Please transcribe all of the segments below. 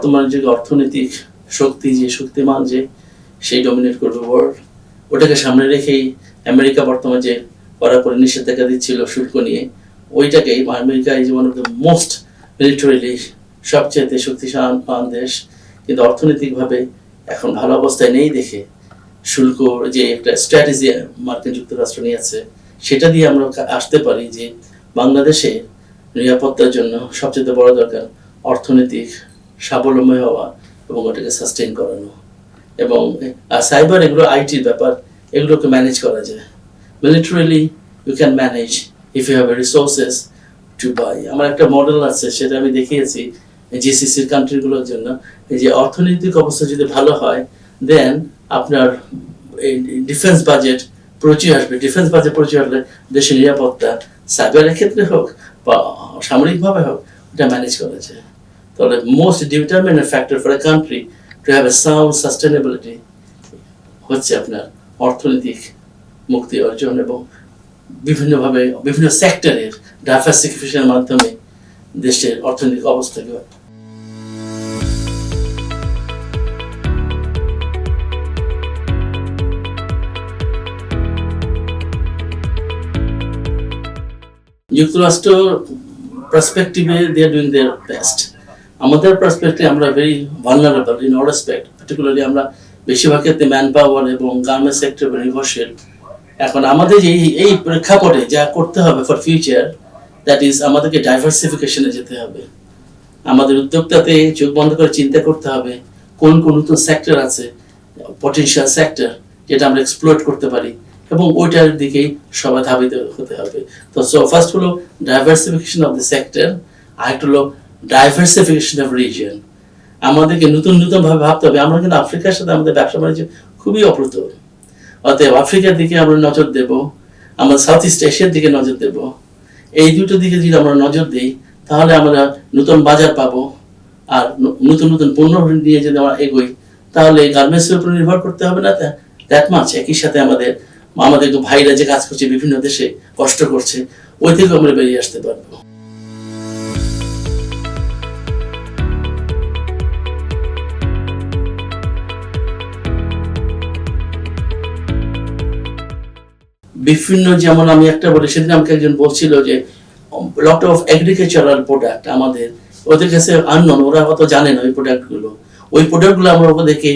বর্তমান যুগে অর্থনৈতিক শক্তি, যে শক্তিমান যে সেই ডমিনেট করবে ওয়ার্ল্ড ওটাকে সামনে রেখেই আমেরিকা বর্তমান যে পরাপরি নিষেধাজ্ঞা দিচ্ছিল শুল্ক নিয়ে, ওইটাকেই America is one of the most militarily সবচেয়ে শক্তিশালী দেশ। কিন্তু অর্থনৈতিকভাবে এখন ভালো অবস্থায় নেই দেখে শুল্ক যে একটা স্ট্র্যাটেজি মার্কিন যুক্তরাষ্ট্র নিয়েছে সেটা দিয়ে আমরা আসতে পারি যে বাংলাদেশে নিরাপত্তার জন্য সবচেয়ে বড় দরকার অর্থনৈতিক স্বাবলম্বী হওয়া এবং ওটাকে সাস্টেন করানো। এবং আর সাইবার এগুলো আইটির ব্যাপার, এগুলোকে ম্যানেজ করা যায়। Militarily you can manage if you have resources to buy আমার একটা মডেল আছে, সেটা আমি দেখিয়েছি জিসিসির কান্ট্রিগুলোর জন্য। যে অর্থনৈতিক অবস্থা যদি ভালো হয় দেন আপনার এই ডিফেন্স বাজেট প্রচুর আসবে। ডিফেন্স বাজেট প্রচুর আসলে দেশের নিরাপত্তা সাইবারের ক্ষেত্রে হোক বা সামরিকভাবে হোক, এটা ম্যানেজ করা যায়। তাহলে most determinant factor for a country to have a sound sustainability হচ্ছে আপনার অর্থনৈতিক মুক্তি অর্জন এবং বিভিন্নভাবে বিভিন্ন সেক্টরের ডাইভার্সিফিকেশনের মাধ্যমে দেশের অর্থনৈতিক অবস্থাকে যুক্তরাষ্ট্র পার্সপেক্টিভে they are doing their best আমাদের পার্সপেক্টিভ আমরা very vulnerable in all respect particularly আমরা বেশিরভাগ ক্ষেত্রে ম্যান পাওয়ার এবং গার্মেন্টস সেক্টর নির্ভরশীল। এখন আমাদের এই এই প্রেক্ষাপটে যা করতে হবে ফর ফিউচার দ্যাট ইজ আমাদেরকে ডাইভার্সিফিকেশনে যেতে হবে। আমাদের উদ্যোক্তাতে চোখ বন্ধ করে চিন্তা করতে হবে, কোন কোন নতুন সেক্টর আছে পটেনশিয়াল সেক্টর যেটা আমরা এক্সপ্লোর করতে পারি এবং ওইটার দিকেই সবাই ধাবিত হতে হবে। তো সো ফার্স্ট হলো ডাইভার্সিফিকেশন অফ দ্য সেক্টর আরেকটা হলো ডাইভার্সিফিকেশন অফ রিজিয়ন আমাদেরকে নতুন নতুন ভাবে ভাবতে হবে। আমরা কিন্তু আফ্রিকার সাথে আমাদের ব্যবসা বাণিজ্য খুবই অপ্রতুল। অতএব আফ্রিকার দিকে আমরা নজর দেব। আমরা সাউথ ইস্ট এশিয়ার দিকে নজর দেব। এই দুটো দিকে যদি আমরা নজর দিই, তাহলে আমরা নতুন বাজার পাবো। আর নতুন নতুন পণ্য নিয়ে যদি আমরা এগোই, তাহলে গার্মেন্টসের উপর নির্ভর করতে হবে না। দ্যাট মাছ একই সাথে আমাদের আমাদের ভাইরা যে কাজ করছে বিভিন্ন দেশে কষ্ট করছে, ওই থেকে আমরা বেরিয়ে আসতে পারব। বিভিন্ন যেমন আমি একটা বলি, সেদিন আমাকে একজন বলছিল যে লট অফ এগ্রিকালচারাল প্রোডাক্ট আমাদের, ওদের কাছে আননোন ওরা অত জানে না ওই প্রোডাক্টগুলো ওই প্রোডাক্টগুলো আমরা ওদেরকে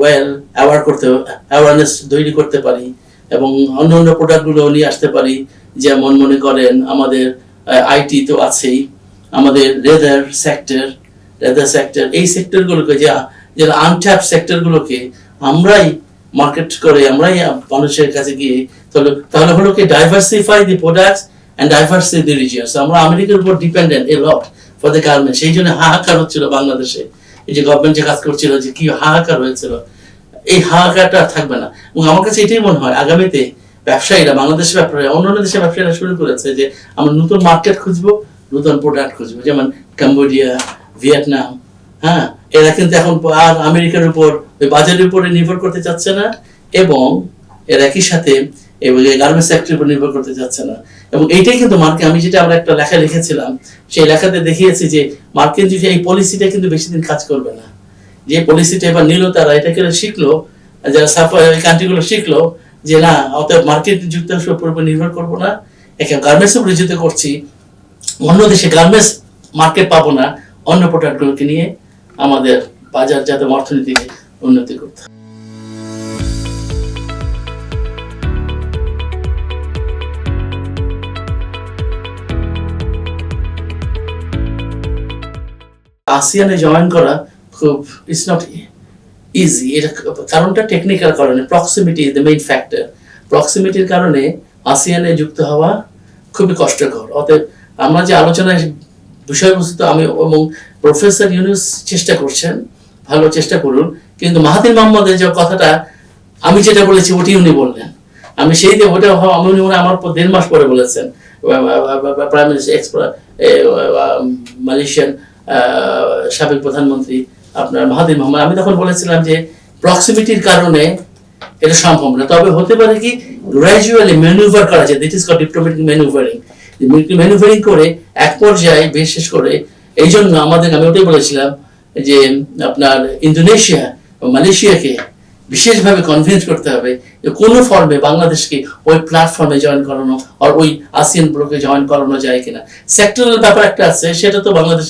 ওয়েল অ্যাওয়ার করতে অ্যাওয়ারনেস তৈরি করতে পারি এবং অন্য অন্য প্রোডাক্টগুলো নিয়ে আসতে পারি। যেমন মনে করেন আমাদের আইটি তো আছেই, আমাদের রেদার সেক্টর লেদার সেক্টর এই সেক্টরগুলোকে যে আনট্যাপ সেক্টরগুলোকে আমরাই মার্কেট করে আমরাই মানুষের কাছে গিয়ে, তাহলে তাহলে হলো কি diversify the products and diversify the regions আমরা আমেরিকার উপর dependent a lot for the garment সেই জন্য হাহাকার হচ্ছিল বাংলাদেশে। এই যে গভর্নমেন্ট যে কাজ করছিল, যে কি হাহাকার হয়েছিল, এই হাহাকারটা আর থাকবে না। এবং আমার কাছে এটাই মনে হয়, আগামীতে ব্যবসায়ীরা, বাংলাদেশের ব্যবসায়ীরা, অন্যান্য দেশের ব্যবসায়ীরা শুরু করেছে যে আমরা নতুন মার্কেট খুঁজবো, নতুন প্রোডাক্ট খুঁজবো। যেমন কম্বোডিয়া ভিয়েতনাম হ্যাঁ এরা কিন্তু এখন আর আমেরিকার উপর, ওই বাজারের উপরে নির্ভর করতে চাচ্ছে না, এবং এর একই সাথে গার্মেন্টস সেক্টরের উপর নির্ভর করতে চাচ্ছে না। এবং এইটাই কিন্তু মার্কে, আমি যেটা আমরা একটা লেখা লিখেছিলাম, সেই লেখাতে দেখিয়েছি যে মার্কিন যে এই পলিসিটা কিন্তু বেশি দিন কাজ করবে না। যে পলিসিটা এবার নিল তারা এটাকে শিখলো? যারা সাফার কান্ট্রিগুলো শিখলো যে না, অতএব মার্কেট যুক্তরাষ্ট্রের উপর নির্ভর করব না, একে গার্মেন্টস উপর নিয়োজিত করছি, অন্য দেশে গার্মেন্টস মার্কেট পাবো না, অন্য প্রোডাক্টগুলোকে নিয়ে। আমাদের বাজার যাতে অর্থনীতিকে উন্নতি করতে। আসিয়ানে জয়েন করা খুব ইটস নট ইজি এটা কারণটা টেকনিক্যাল কারণে proximity is the main factor প্রক্সিমিটির কারণে আসিয়ানে যুক্ত হওয়া খুবই কষ্টকর। অতএব আমরা যে আলোচনায় বিষয়বস্তু আমি এবং প্রফেসর ইউনুস চেষ্টা করছেন, ভালো চেষ্টা করুন। কিন্তু মাহাতির মোহাম্মদের যে কথাটা আমি যেটা বলেছি, ওটি উনি বললেন। আমি সেই দিয়ে ওটা আমি উনি আমার দেড় মাস পরে বলেছেন। প্রাইম মিনিস্টার এক্স মালয়েশিয়ান সাবেক প্রধানমন্ত্রী আপনার মাহাতির মোহাম্মদ। আমি তখন বলেছিলাম যে প্রক্সিমিটির কারণে এটা সম্ভব না। তবে হতে পারে কি গ্র্যাজুয়ালি ম্যানুভার করা যায়। This is call diplomatic maneuvering maneuvering করে এক পর্যায়ে বিশেষ করে, এই জন্য আমাদের, আমি ওটাই বলেছিলাম যে আপনার ইন্দোনেশিয়া মালয়েশিয়াকে বিশেষভাবে কনভিন্স করতে হবে যে কোনো ফর্মে বাংলাদেশকে ওই প্ল্যাটফর্মে জয়েন করানো আর ওই আসিয়ান ব্লকে জয়েন করানো যায় কিনা। সেক্টরাল ব্যাপার একটা আছে, সেটা তো বাংলাদেশ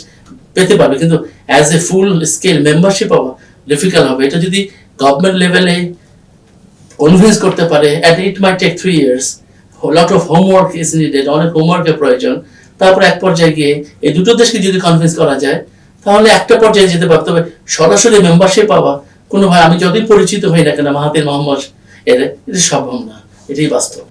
পেতে পারবে, কিন্তু as a full scale membership হওয়া ডিফিকাল্ট হবে। এটা যদি গভর্নমেন্ট লেভেলে কনভিন্স করতে পারে at it may take three years lot of homework is needed অনেক হোমওয়ার্কের প্রয়োজন। তারপর এক পর্যায়ে গিয়ে এই দুটো দেশকে যদি কনভিন্স করা যায়, তাহলে একটা পর্যায়ে যেতে পারতে হবে, সরাসরি মেম্বারশিপ পাওয়া। কোনো ভাই, আমি যতই পরিচিত হই না কেন মাহাতির মোহাম্মদ, এর এটা সম্ভব না এটাই বাস্তব।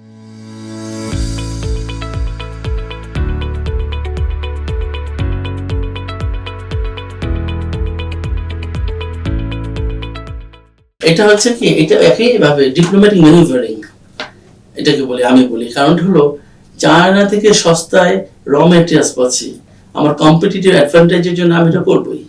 এটা হচ্ছে কি? এটা একইভাবে ডিপ্লোম্যাটিক ম্যানুভারিং এটাকে বলি, আমি বলি। কারণ হলো, চায়না থেকে সস্তায় র মেটেরিয়ালস পাচ্ছি। আমার কম্পিটিটিভ অ্যাডভান্টেজের জন্য আমি এটা করবই।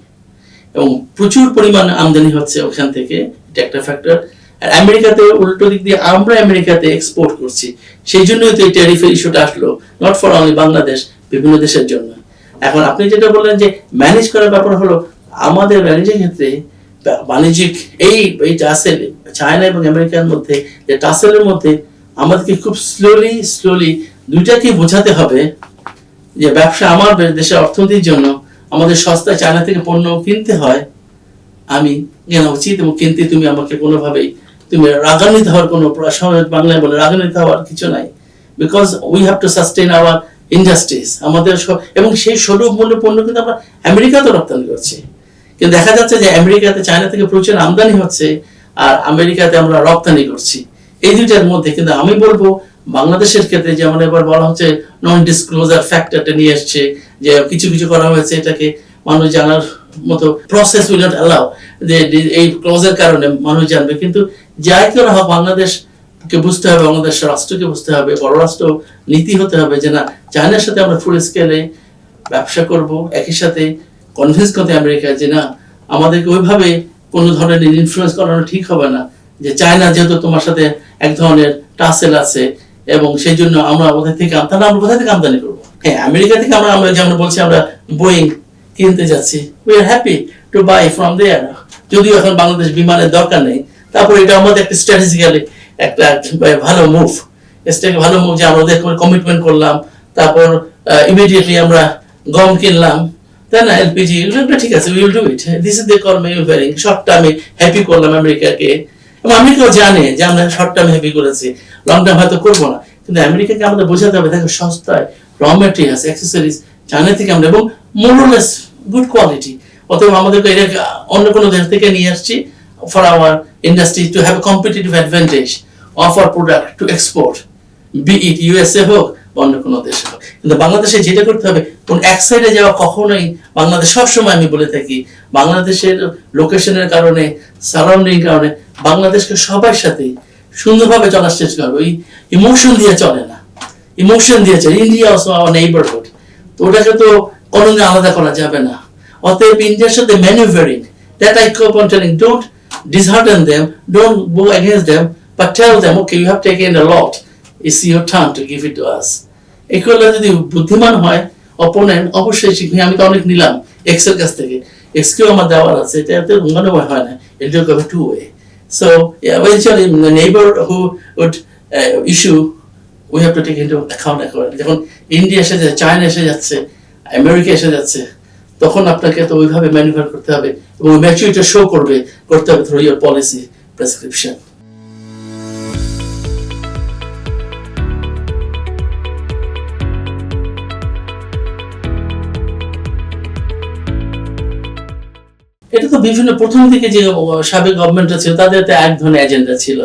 এবং প্রচুর পরিমাণ আমদানি হচ্ছে ওখান থেকে, এটা একটা ফ্যাক্টর আর আমেরিকাতে উল্টো দিক দিয়ে আমরা আমেরিকাতে এক্সপোর্ট করছি। সেই জন্যই তো এই ট্যারিফের ইস্যুটা আসলো নট ফর অনলি বাংলাদেশ, বিভিন্ন দেশের জন্য। এখন আপনি যেটা বললেন যে ম্যানেজ করার ব্যাপার হলো, আমাদের ম্যানেজের ক্ষেত্রে বাণিজ্যিক এই এই টাসেল চায়না এবং আমেরিকার মধ্যে, যে টাসেলের মধ্যে আমাদেরকে খুব স্লোলি স্লোলি দুইটাকে বোঝাতে হবে যে ব্যবসা আমার দেশের অর্থনীতির জন্য আমাদের সস্তায় চায়না থেকে পণ্য কিনতে হয়। আমি কেনা উচিত এবং কিনতে তুমি আমাকে কোনোভাবেই তুমি রাগান্বিত হওয়ার কোনো বাংলায় বলে রাগান্বিত হওয়ার কিছু নাই। Because we have to sustain our industries আমাদের এবং সেই সুলভ মূল্য পণ্য কিন্তু আমরা আমেরিকাতে রপ্তানি করছি। কিন্তু দেখা যাচ্ছে যে আমেরিকাতে চায়না থেকে প্রচুর আমদানি হচ্ছে আর আমেরিকাতে আমরা রপ্তানি করছি। এই দুইটার মধ্যে কিন্তু আমি বলব, বাংলাদেশের ক্ষেত্রে যেমন এবার বলা হচ্ছে নন ডিসক্লোজার ফ্যাক্টরটা নিয়ে আসছে যে কিছু কিছু করা হয়েছে এটাকে মানুষ জানার মতো প্রসেস উইল নট অ্যালাউ যে এই ক্লজের কারণে মানুষ জানবে। কিন্তু যাই করা হোক বাংলাদেশ কে বুঝতে হবে বাংলাদেশ রাষ্ট্রকে বুঝতে হবে পররাষ্ট্র নীতি হতে হবে যে না, চায়নার সাথে আমরা ফুল স্কেলে ব্যবসা করব, একই সাথে কনভিন্স করতে আমেরিকা যে না, আমাদেরকে ওইভাবে কোনো ধরনের ইনফ্লুয়েন্স করানো ঠিক হবে না। যে চায়না যেহেতু তোমার সাথে এক ধরনের টাসেল আছে, এবং সেই জন্য আমরা ওদের থেকে আম- তাহলে আমরা কোথা থেকে আমদানি করব? হ্যাঁ আমেরিকা থেকে আমরা আমরা যেমন বলছি, আমরা বোয়িং কিনতে যাচ্ছি। We are happy to buy from there যদিও এখন বাংলাদেশ বিমানের দরকার নেই। তারপর এটা আমাদের একটা স্ট্র্যাটেজিক্যালি একটা ভালো মুভ ভালো মুভ যে আমরা ওদের কমিটমেন্ট করলাম। তারপর ইমিডিয়েটলি আমরা গম কিনলাম। তাই না এলপিজি ঠিক আছে will do it this is the call manufacturing short টার্মে হ্যাপি করলাম আমেরিকাকে। এবং আমেরিকাও জানে যে আমরা শর্ট টার্মে হ্যাপি করেছি লং টার্ম হয়তো করব না। কিন্তু আমেরিকাকে আমাদের বোঝাতে হবে, দেখো সস্তায় র মেটেরিয়ালস অ্যাক্সেসরিজ চায়না থেকে আমরা, এবং মোরলেস গুড কোয়ালিটি অতএব আমাদেরকে এটা অন্য কোনো দেশ থেকে নিয়ে আসছি for our industry to have competitive advantage of our product to export be it USA হোক অন্য কোনো দেশে হোক কিন্তু বাংলাদেশে যেটা করতে হবে কোন এক সাইডে যাওয়া কখনোই বাংলাদেশ সবসময় আমি বলে থাকি বাংলাদেশের লোকেশনের কারণে সারাউন্ডিং কারণে বাংলাদেশকে সবার সাথে সুন্দরভাবে চলার চেষ্টা করবে। ওই ইমোশন দিয়ে চলে না। ইমোশন দিয়ে চলে। ইন্ডিয়া অলসো আওয়ার নেইবারহুড তো ওটাকে তো কোনোদিন আলাদা করা যাবে না। অতএব ইন্ডিয়ার সাথে manufacturing that I keep on telling don't dishearten them, don't go against them, but tell them, okay, you have taken a lot. It's your turn to give it to us. এই করলে যদি বুদ্ধিমান হয় অপোনেন্ট অবশ্যই শিখবে। আমি তো অনেক নিলাম কাছ থেকে। এক্স আমার দেওয়ার আছে এটা হয় না। Uh, যখন ইন্ডিয়া এসে যাচ্ছে চায়না এসে যাচ্ছে আমেরিকা এসে যাচ্ছে তখন আপনাকে তো ওইভাবে ম্যানুফ্যার করতে হবে এবং ম্যাচুরিটি শো করবে করতে হবে থ্রু ইয়ার পলিসি প্রেসক্রিপশন বিভিন্ন প্রথম দিকে যে সাবেক গভর্নমেন্ট ছিল, তাদের তো এক ধরনের এজেন্ডা ছিল।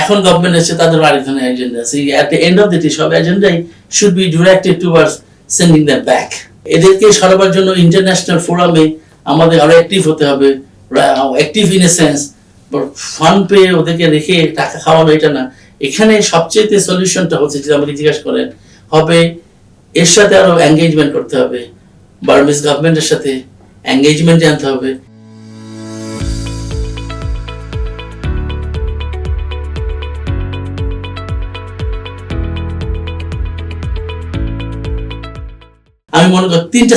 এখন গভর্নমেন্ট আছে তাদের আরেক ধরনের এজেন্ডা আছে। At the end of the day সব এজেন্ডাই should be directed towards sending the back এদেরকে সরাবার জন্য ইন্টারন্যাশনাল ফোরামে আমাদের আরও অ্যাক্টিভ হতে হবে। Active in a sense fund পেয়ে ওদেরকে রেখে টাকা খাওয়ানো এটা না। এখানে সবচেয়ে সলিউশনটা হচ্ছে যদি আমাকে জিজ্ঞাসা করেন, হবে এর সাথে আরও এঙ্গেজমেন্ট করতে হবে। বার্মিজ গভর্নমেন্টের সাথে এঙ্গেজমেন্ট আনতে হবে। আমি মনে করি তিনটা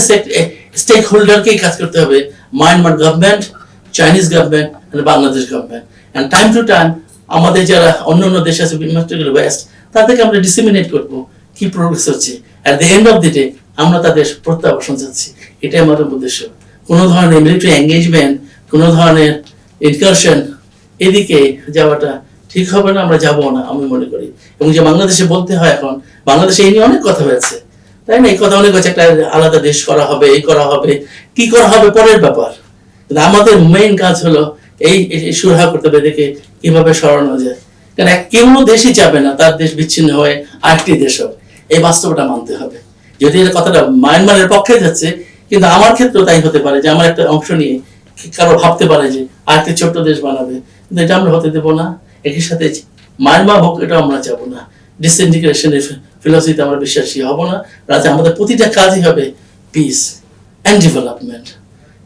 স্টেক হোল্ডারকেই কাজ করতে হবে। Myanmar government Chinese government Bangladesh government and time to time আমাদের যারা অন্য অন্য দেশ আছে ওয়েস্ট তাদেরকে আমরা ডিসিমিনেট করব কি প্রোগ্রেস হচ্ছে। At the end of the day আমরা তাদের প্রত্যাবাসন চাচ্ছি এটাই আমাদের উদ্দেশ্য। কোনো ধরনের মিলিটারি এঙ্গেজমেন্ট কোনো ধরনের ইনকারশন এদিকে যাওয়াটা ঠিক হবে না, আমরা যাব না, আমি মনে করি। এবং যে বাংলাদেশে বলতে হয় এখন, বাংলাদেশে এই নিয়ে অনেক কথা হয়েছে। তাই না? এই কথা অনেক হচ্ছে একটা আলাদা দেশ করা হবে, এই করা হবে, কি করা হবে, পরের ব্যাপার। কিন্তু আমাদের মেইন কাজ হলো এই সুরাহা করতে হবে দেখে কীভাবে সরানো যায়। কারণ এক, কেউ দেশই যাবে না, তার দেশ বিচ্ছিন্ন হয়ে আরেকটি দেশ হবে। এই বাস্তবটা মানতে হবে। যদি এর কথাটা মায়ানমারের পক্ষে যাচ্ছে কিন্তু আমার ক্ষেত্রেও তাই হতে পারে যে আমার একটা অংশ নিয়ে কারও ভাবতে পারে যে আরেকটি ছোট্ট দেশ বানাবে। কিন্তু এটা আমরা হতে দেবো না। একই সাথে মায়ানমার হোক এটা আমরা যাব না। ডিসইন্টিগ্রেশনের ফিলোসফিতে আমরা বিশ্বাসী হব না। রাতে আমাদের প্রতিটা কাজই হবে পিস অ্যান্ড ডেভেলপমেন্ট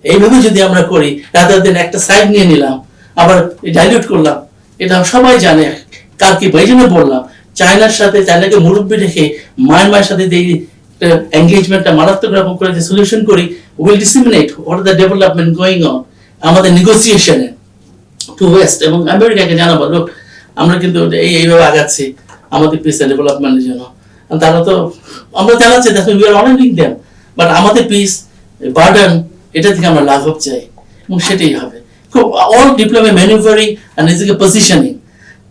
এইভাবে যদি আমরা করি রাদার দেন একটা সাইড নিয়ে নিলাম, আবার ডাইলিউট করলাম, এটা সবাই জানে, কালকে জন্য বললাম চায়নার সাথে চায়নাকে মুরব্বী রেখে মায়ানমারের সাথে যে এঙ্গেজমেন্টটা মারাত্মক রকম করে যে সলিউশন করি will disseminate what the development going on আমাদের নেগোসিয়েশনে টু ওয়েস্ট এবং আমেরিকাকে জানাব লোক আমরা কিন্তু এই, এইভাবে আগাচ্ছি, আমাদের পিস ডেভেলপমেন্টের জন্য। তারা তো, আমরা জানাচ্ছি দেখো উই আর অনেক দেম বাট আমাদের পিস বার্ডেন এটা থেকে আমরা লাঘব চাই, এবং সেটাই হবে। খুব অল ডিপ্লোমা ম্যানুভারিং অ্যান্ড নিজেকে পজিশনিং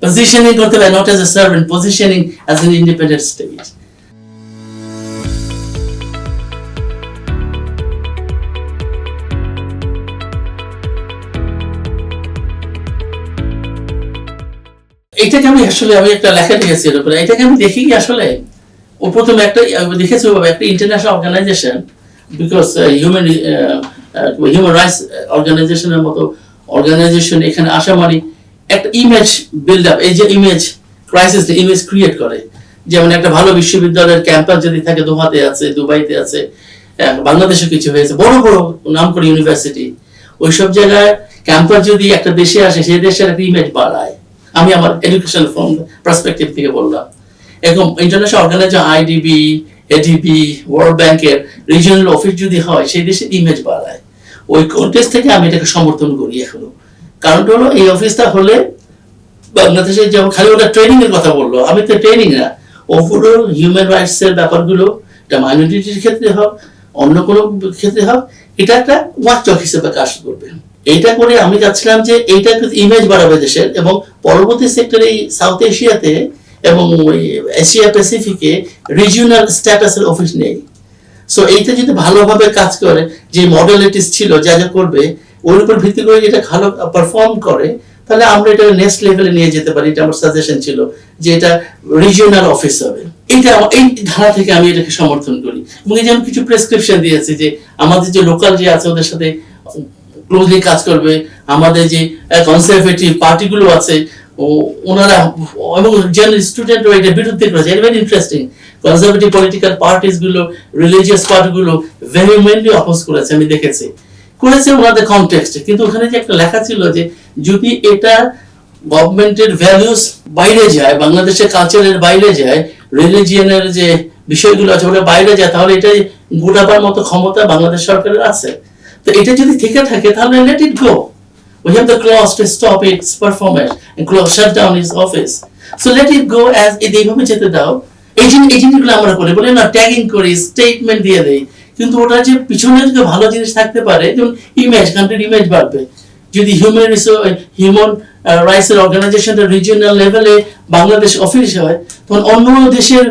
পজিশনিং করতে হবে not as a servant positioning as an independent state এটাকে আমি আসলে আমি একটা লেখা লিখেছি এর উপরে এটাকে আমি দেখি আসলে, ও প্রথমে একটা দেখেছি ওভাবে, একটা international organization because human human rights অর্গানাইজেশনের মতো অর্গানাইজেশন এখানে আসা মানে একটা ইমেজ বিল্ড আপ এই যে ইমেজ ক্রাইসিস ইমেজ ক্রিয়েট করে। যেমন একটা ভালো বিশ্ববিদ্যালয়ের ক্যাম্পাস যদি থাকে, দোহাতে আছে, দুবাইতে আছে বাংলাদেশে কিছু হয়েছে, বড় বড় নাম করে ইউনিভার্সিটি ওইসব জায়গায় ক্যাম্পাস যদি একটা দেশে আসে, সেই দেশের একটা ইমেজ বাড়ায়। আমি আমার এডুকেশন ফ্রম পার্সপেক্টিভ থেকে বললাম। এরকম international organization IDB ADB world ব্যাংকের রিজিওনাল অফিস যদি হয়, সেই দেশের ইমেজ বাড়ায়। ওই কন্টেস্ট থেকে আমি এটাকে সমর্থন করি এখনও। কারণটা হলো, এই অফিসটা হলে বাংলাদেশে যেমন খালি ওটা ট্রেনিং এর কথা বলল, আমি তো ট্রেনিং না। ওভারঅল হিউম্যান রাইটস এর ব্যাপারগুলো, এটা মাইনরিটির ক্ষেত্রে হোক, অন্য কোনো ক্ষেত্রে হোক, এটা একটা ওয়াচক হিসেবে কাজ করবে। এইটা করে আমি চাচ্ছিলাম যে এইটা ইমেজ বাড়াবে দেশের এবং পরবর্তী সেক্টরে সাউথ এশিয়াতে এবং এশিয়া প্যাসিফিকে রিজিওনাল স্ট্যাটাসের অফিস নেই। সো এইটা যদি ভালোভাবে কাজ করে, যে মডেলিটিস ছিল, যা যা করবে, ওর উপর ভিত্তি করে যেটা ভালো পারফর্ম করে, তাহলে আমরা এটা নেক্সট লেভেলে নিয়ে যেতে পারি, এটা আমার সাজেশন ছিল, যে এটা রিজিওনাল অফিস হবে। আমার- এই ধারা থেকে আমি এটাকে সমর্থন করি। এবং এই যে আমি কিছু প্রেসক্রিপশন দিয়েছি, যে আমাদের যে লোকাল যে আছে, ওদের সাথে ক্লোজলি কাজ করবে। আমাদের যে কনজারভেটিভ পার্টিগুলো আছে, ও, ওনারা, এবং জেনারেল এটার বিরুদ্ধে করেছে। এটা very interesting political religious oppose করেছে, আমি দেখেছি। করেছে ওনাদের কনটেক্সটে কিন্তু ওখানে যে একটা লেখা ছিল যে, যদি এটা গভর্নমেন্টের ভ্যালুস বাইরে যায়, বাংলাদেশের কালচারের বাইরে যায় রিলিজিয়নের যে বিষয়গুলো আছে, ওটা বাইরে যায়, তাহলে এটা গোটাবার মতো ক্ষমতা বাংলাদেশ সরকারের আছে। তো এটা যদি থেকে থাকে, তাহলে let it go We have the clause to stop its performance and clause shut down its office. So let it go as এইভাবে যেতে দাও। এই জিনিস এই জিনিসগুলো আমরা করি বলে, না ট্যাগিং করি স্টেটমেন্ট দিয়ে দেই। কিন্তু ওটা যে পিছনে যদি ভালো জিনিস থাকতে পারে, যেমন ইমেজ কান্ট্রির ইমেজ বাড়বে। যদি হিউম্যান হিউম্যান রাইটস এর অর্গানাইজেশনটা রিজিওনাল লেভেলে বাংলাদেশ অফিস হয়, তখন অন্য দেশের,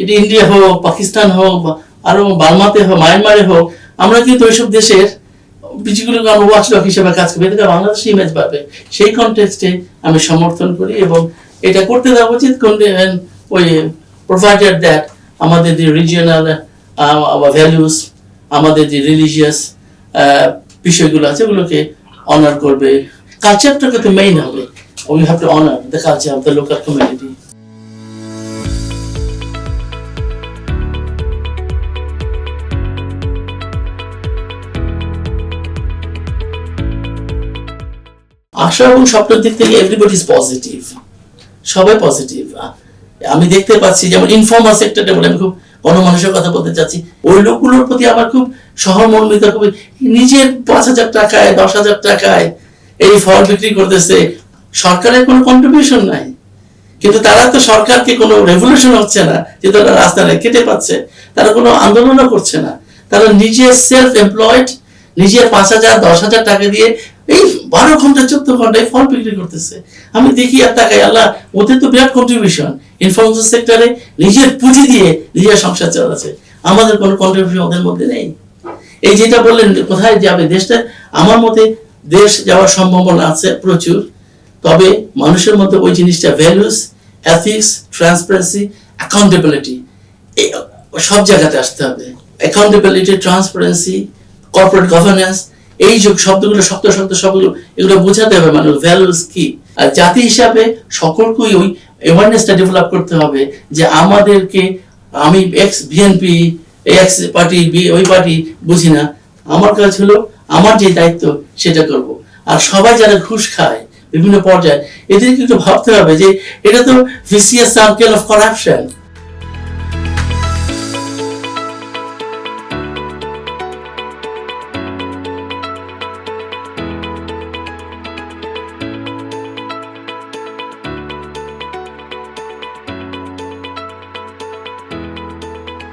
এটা ইন্ডিয়া হোক, পাকিস্তান হোক আরও বার্মাতে হোক, মায়ানমারে হোক আমরা কিন্তু ওইসব দেশের বিচিগুলোকে আমরা ওয়াচডগ হিসেবে কাজ করবি এতে বাংলাদেশ ইমেজ পাবে সেই কনটেক্সটে আমি সমর্থন করি এবং এটা করতে দেওয়া উচিত ওই প্রোভাইডেড দ্যাট আমাদের যে রিজিয়নাল ভ্যালুস আমাদের যে রিলিজিয়াস বিষয়গুলো আছে, ওগুলোকে অনার করবে। কালচারটাকে তো মেইন হবে। We have to honour the culture of the local community আশা এবং স্বপ্নের দিক থেকে এভরিবডি ইজ পজিটিভ সবাই পজিটিভ আমি দেখতে পাচ্ছি যেমন ইনফর্মাল সেক্টরটা বলে আমি খুব গণমানুষের কথা বলতে চাচ্ছি, ওই লোকগুলোর প্রতি আমার খুব সহমর্মিত খুব নিজের পাঁচ হাজার টাকায়, দশ হাজার টাকায় এই ফল বিক্রি করতেছে। সরকারের কোনো কন্ট্রিবিউশন নাই। কিন্তু তারা তো সরকারকে কোনো রেভলিউশন হচ্ছে না, যে তারা রাস্তায় কেটে পাচ্ছে। তারা কোনো আন্দোলনও করছে না। তারা নিজে সেলফ এমপ্লয়েড নিজে পাঁচ হাজার, দশ হাজার টাকা দিয়ে এই বারো ঘণ্টা, চোদ্দ ঘন্টায় ফল বিক্রি করতেছে। আমি দেখি আর টাকায় আল্লাহ, ওদের তো বিরাট কন্ট্রিবিউশন ইনফরমেশন সেক্টরে নিজের পুঁজি দিয়ে নিজের সংসার চালাচ্ছে। আমাদের কোনো কন্ট্রিবিউশন ওদের মধ্যে নেই। এই যেটা বললেন, কোথায় যাবে দেশটা? আমার মতে দেশ যাওয়ার সম্ভাবনা আছে প্রচুর। তবে মানুষের মধ্যে ওই জিনিসটা ভ্যালুস এথিক্স ট্রান্সপারেন্সি অ্যাকাউন্টেবিলিটি সব জায়গাতে আসতে হবে। অ্যাকাউন্টেবিলিটি ট্রান্সপারেন্সি কর্পোরেট গভর্নেন্স এই যে শব্দগুলো, শক্ত শক্ত শব্দগুলো, এগুলো বোঝাতে হবে মানুষ ভ্যালুস কি? আর জাতি হিসাবে সকলকেই ওই অ্যাওয়ারনেসটা ডেভেলপ করতে হবে যে আমাদেরকে আমি ex BNP ex party B ওই পার্টি বুঝি না। আমার কাজ হলো আমার যে দায়িত্ব সেটা করব। আর সবাই যারা ঘুষ খায় বিভিন্ন পর্যায়ে এদেরকে একটু ভাবতে হবে যে এটা তো ভিসিএস সার্কেল অফ করাপশন